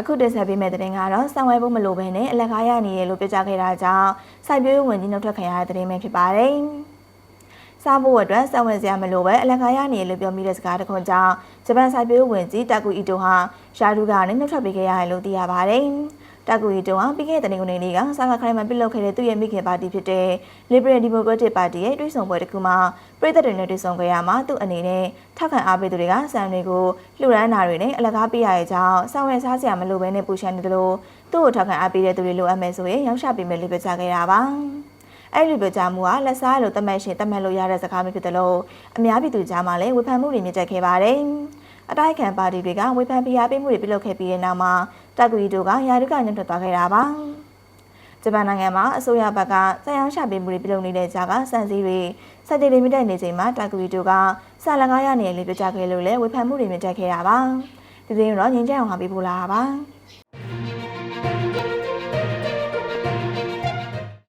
အခုတင်ဆက်ပေးမယ့်သတင်းကတော့စောင်းဝဲဖို့မလိုဘဲနဲ့အလက်ကားရနေရလို့ပြောကြားခဲ့တာကြောင့်စိုက်ပျိုးရေးဝန်ကြီးနှုတ်ထွက်ခံရတဲ့သတင်းပဲဖြစ်ပါတယ်။စားဖို့အတွက်စောင်းဝဲစရာမလိုပဲအလက်ကားရနေရလို့ပြောမိတဲ့စကားတစ်ခွန်းကြောင့်ဂျပန်စိုက်ပျိုးရေးဝန်ကြီးတာကူအီတိုဟာရှာဒူကနေနှုတ်ထွက်ပေးခဲ့ရတယ်လို့သိရပါတယ်။ တာကူအီတိုဟာပြီးခဲ့တဲ့တနင်္ဂနွေနေ့ကစာကခိုင်မှာပြုလုပ်ခဲ့တဲ့သူ့ရဲ့မိခင်ပါတီဖြစ်တဲ့ Liberal Democratic Party ရဲ့တွဲဆောင်ပွဲတစ်ခုမှာပြည်သက်တွေနဲ့တွဲဆောင်ခဲ့ရမှာသူ့အနေနဲ့ထောက်ခံအားပေးသူတွေကစံတွေကိုလှူဒန်းတာတွေနဲ့အလကားပေးရတဲ့ကြောင့်စောင့်ရစားစရာမလိုဘဲနဲ့ပူရှာနေတယ်လို့သူ့ကိုထောက်ခံအားပေးတဲ့သူတွေလိုအပ်မယ်ဆိုရင်ရောင်းချပေးမယ်လို့ပြောကြားခဲ့တာပါအဲ့ဒီပြောကြားမှုကလက်စားလို့တတ်မှတ်ရှင်တတ်မှတ်လို့ရတဲ့စကားမျိုးဖြစ်တယ်လို့အများပြည်သူကြားမှာလည်းဝေဖန်မှုတွေမြင့်တက်ခဲ့ပါတယ်အတိုက်ခံပါတီတွေကဝေဖန်ပြရပေးမှုတွေပြုလုပ်ခဲ့ပြီးတဲ့နောက်မှာ တက်ကူရီတို့ကယာရုကညှိထွက်သွားခဲ့တာပါဂျပန်နိုင်ငံမှာအစိုးရဘက်ကစံရောင်းချပေးမှုတွေပြုလုပ်နေတဲ့ကြားကစံစည်းတွေစက်တီတွေမြင့်တက်နေချိန်မှာတက်ကူရီတို့ကစာလကားရနေလေပြကြခဲ့လို့လည်းဝေဖန်မှုတွေမြင့်တက်ခဲ့တာပါဒီသတင်းတော့ငင်းကြအောင်ဟာပေးပို့လာတာပါ